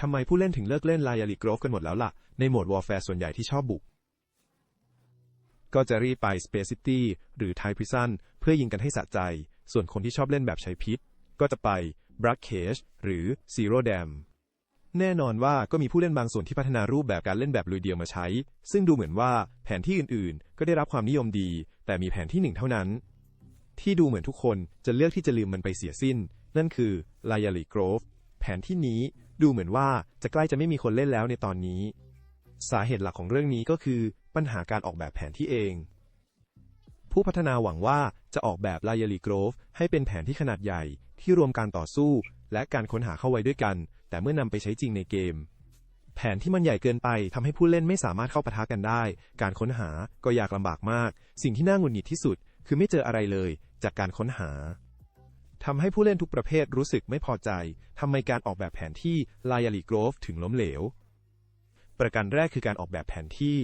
ทำไมผู้เล่นถึงเลิกเล่น Liar Grove กันหมดแล้วล่ะ ในโหมด Warfare ส่วนใหญ่ที่ชอบบุก ก็จะรีบไป Space City หรือ Thai Prison เพื่อยิงกันให้สะใจ ส่วนคนที่ชอบเล่นแบบใช้พิษ ก็จะไป Black Cage หรือ Zero Dam แน่นอนว่าก็มีผู้เล่นบางส่วนที่พัฒนารูปแบบการเล่นแบบลุยเดียวมาใช้ ซึ่งดูเหมือนว่าแผนที่อื่นๆ ก็ได้รับความนิยมดี แต่มีแผนที่หนึ่งเท่านั้น ที่ดูเหมือนทุกคนจะเลือกที่จะลืมมันไปเสียสิ้น นั่นคือ l y a l i Grove แผนที่นี้ ดูเหมือนว่าจะใกล้จะไม่มีคนเล่นแล้วในตอนนี้ สาเหตุหลักของเรื่องนี้ก็คือปัญหาการออกแบบแผนที่เอง ผู้พัฒนาหวังว่าจะออกแบบ l y a l i Grove ให้เป็นแผนที่ขนาดใหญ่ที่รวมการต่อสู้ และการค้นหาเข้าไว้ด้วยกัน แต่เมื่อนำไปใช้จริงในเกม แผนที่มันใหญ่เกินไปทำให้ผู้เล่นไม่สามารถเข้าปะทะกันได้ การค้นหาก็ยากลำบากมาก สิ่งที่น่าหงุดหงิดที่สุด คือไม่เจออะไรเลย จากการค้นหา ทำให้ผู้เล่นทุกประเภทรู้สึกไม่พอใจทำไมการออกแบบแผนที่ l y a l i Grove ถึงล้มเหลว ประการแรกคือการออกแบบแผนที่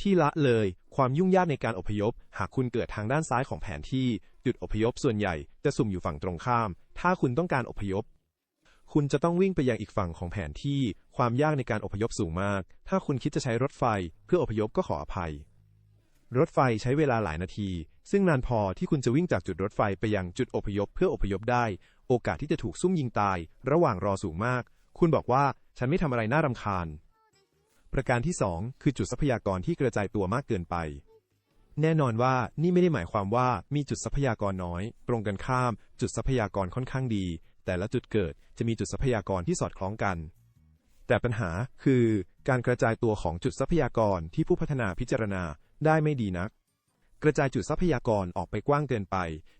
ที่ละเลยความยุ่งยากในการอพยพ หากคุณเกิดทางด้านซ้ายของแผนที่ จุดอพยพส่วนใหญ่จะสุ่มอยู่ฝั่งตรงข้าม ถ้าคุณต้องการอพยพ คุณจะต้องวิ่งไปยังอีกฝั่งของแผนที่ ความยากในการอพยพสูงมาก ถ้าคุณคิดจะใช้รถไฟ เพื่ออพยพก็ขออภัย รถไฟใช้เวลาหลายนาที ซึ่งนานพอที่คุณจะวิ่งจากจุดรถไฟไปยังจุดอพยพเพื่ออพยพได้ โอกาสที่จะถูกซุ่มยิงตาย ระหว่างรอสูงมาก คุณบอกว่าฉันไม่ทำอะไรน่ารำคาญ ประการที่ 2 คือจุดทรัพยากรที่กระจายตัวมากเกินไป แน่นอนว่านี่ไม่ได้หมายความว่ามีจุดทรัพยากรน้อย ตรงกันข้าม จุดทรัพยากรค่อนข้างดี แต่ละจุดเกิดจะมีจุดทรัพยากรที่สอดคล้องกัน แต่ปัญหาคือ การกระจายตัวของจุดทรัพยากรที่ผู้พัฒนาพิจารณา ได้ไม่ดีนัก กระจายจุดทรัพยากรออกไปกว้างเกินไป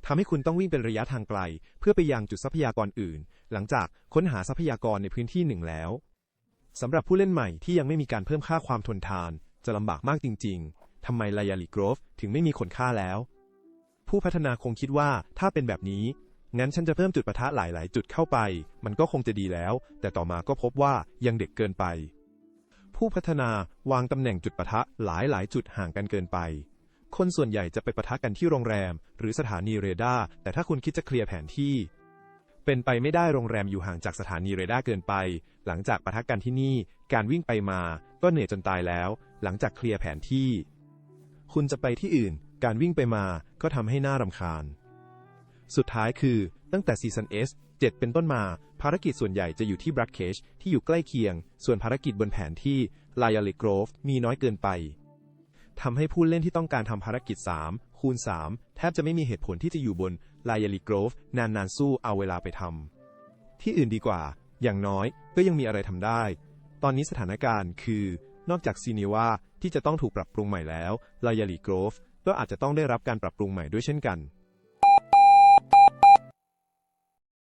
ทำให้คุณต้องวิ่งเป็นระยะทางไกล เพื่อไปยังจุดทรัพยากรอื่น หลังจากค้นหาทรัพยากรในพื้นที่หนึ่งแล้วสำหรับผู้เล่นใหม่ที่ยังไม่มีการเพิ่มค่าความทนทาน จะลำบากมากจริง ๆ ทำไมลายาลิกรฟถึงไม่มีคนค่าแล้ว ผู้พัฒนาคงคิดว่าถ้าเป็นแบบนี้ งั้นฉันจะเพิ่มจุดประทะหลาย ๆ จุดเข้าไป มันก็คงจะดีแล้ว แต่ต่อมาก็พบว่ายังเด็กเกินไป ผู้พัฒนาวางตำแหน่งจุดปะทะหลายหลายจุดห่างกันเกินไป คนส่วนใหญ่จะไปปะทะกันที่โรงแรม หรือสถานีเรดาร์แต่ถ้าคุณคิดจะเคลียร์แผนที่ เป็นไปไม่ได้โรงแรมอยู่ห่างจากสถานีเรดาร์เกินไป หลังจากปะทะกันที่นี่ การวิ่งไปมา ก็เหนื่อยจนตายแล้ว หลังจากเคลียร์แผนที่ คุณจะไปที่อื่น การวิ่งไปมาก็ทำให้หน่ารำคาญ สุดท้ายคือ ตั้งแต่ซีซัน S 7 เป็นต้นมา ภารกิจส่วนใหญ่จะอยู่ที่ Black Cage ที่อยู่ใกล้เคียง ส่วนภารกิจบนแผนที่ l y a l i Grove มีน้อยเกินไปทำให้ผู้เล่นที่ต้องการทำภารกิจ 3 คูณ 3 แทบจะไม่มีเหตุผลที่จะอยู่บน l y a l i Grove นานๆสู้เอาเวลาไปทำที่อื่นดีกว่า อย่างน้อยก็ยังมีอะไรทำได้ ตอนนี้สถานการณ์คือนอกจากซีนีวาที่จะต้องถูกปรับปรุงใหม่แล้ว l y a l i Grove ก็อาจจะต้องได้รับการปรับปรุงใหม่ด้วยเช่นกัน